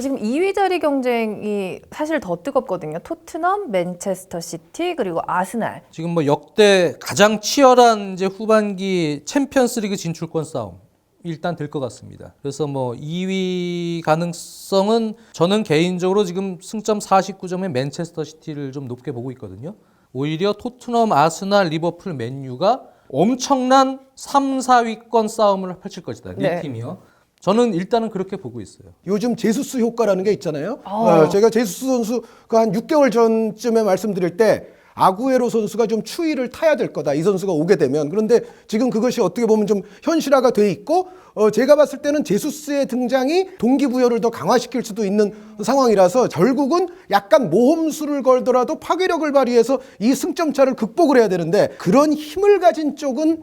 자, 지금 2위 자리 경쟁이 사실 더 뜨겁거든요. 토트넘, 맨체스터 시티, 그리고 아스날. 지금 뭐 역대 가장 치열한 이제 후반기 챔피언스리그 진출권 싸움 일단 될 것 같습니다. 그래서 뭐 2위 가능성은 저는 개인적으로 지금 승점 49점의 맨체스터 시티를 좀 높게 보고 있거든요. 오히려 토트넘, 아스날, 리버풀, 맨유가 엄청난 3, 4위권 싸움을 펼칠 것이다. 네, 네. 팀이요. 저는 일단은 그렇게 보고 있어요. 요즘 제수스 효과라는 게 있잖아요. 아. 어, 제가 제수스 선수 그 한 6개월 전쯤에 말씀드릴 때 아구에로 선수가 좀 추위를 타야 될 거다. 이 선수가 오게 되면. 그런데 지금 그것이 어떻게 보면 좀 현실화가 돼 있고 어, 제가 봤을 때는 제수스의 등장이 동기부여를 더 강화시킬 수도 있는 상황이라서 결국은 약간 모험수를 걸더라도 파괴력을 발휘해서 이 승점 차를 극복을 해야 되는데 그런 힘을 가진 쪽은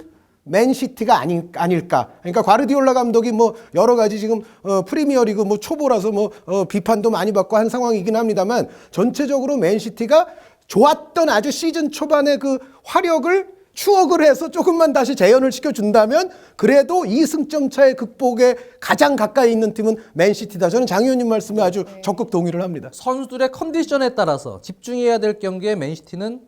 맨시티가 아니, 아닐까. 그러니까 과르디올라 감독이 뭐 여러 가지 지금 어, 프리미어리그 뭐 초보라서 뭐 어, 비판도 많이 받고 한 상황이긴 합니다만 전체적으로 맨시티가 좋았던 아주 시즌 초반의 그 화력을 추억을 해서 조금만 다시 재현을 시켜준다면 그래도 이 승점 차의 극복에 가장 가까이 있는 팀은 맨시티다. 저는 장 의원님 말씀에 아주 적극 동의를 합니다. 선수들의 컨디션에 따라서 집중해야 될 경기에 맨시티는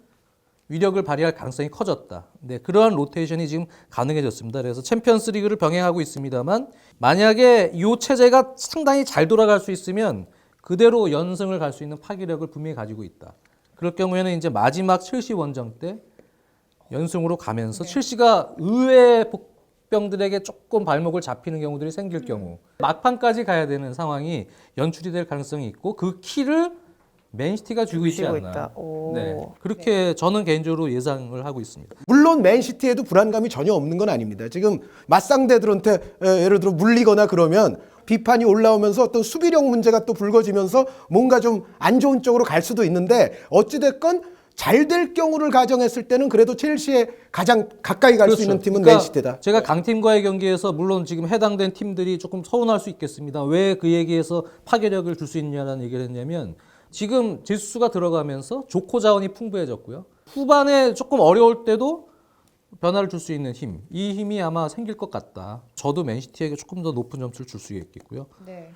위력을 발휘할 가능성이 커졌다. 네, 그러한 로테이션이 지금 가능해졌습니다. 그래서 챔피언스 리그를 병행하고 있습니다만 만약에 이 체제가 상당히 잘 돌아갈 수 있으면 그대로 연승을 갈 수 있는 파괴력을 분명히 가지고 있다. 그럴 경우에는 이제 마지막 첼시 원정 때 연승으로 가면서 첼시가 의외의 복병들에게 조금 발목을 잡히는 경우들이 생길 경우 막판까지 가야 되는 상황이 연출이 될 가능성이 있고 그 키를 맨시티가 쥐고 있지 쥐고 않나. 있다. 오. 네, 그렇게 저는 개인적으로 예상을 하고 있습니다. 물론 맨시티에도 불안감이 전혀 없는 건 아닙니다. 지금 맞상대들한테 에, 예를 들어 물리거나 그러면 비판이 올라오면서 어떤 수비력 문제가 또 불거지면서 뭔가 좀 안 좋은 쪽으로 갈 수도 있는데 어찌됐건 잘 될 경우를 가정했을 때는 그래도 첼시에 가장 가까이 갈 수 있는 팀은 그러니까 맨시티다. 제가 강팀과의 경기에서 물론 지금 해당된 팀들이 조금 서운할 수 있겠습니다. 왜 그 얘기에서 파괴력을 줄 수 있냐는 얘기를 했냐면 지금 제수스가 들어가면서 조코 자원이 풍부해졌고요. 후반에 조금 어려울 때도 변화를 줄 수 있는 힘, 이 힘이 아마 생길 것 같다. 저도 맨시티에게 조금 더 높은 점수를 줄 수 있겠고요. 네.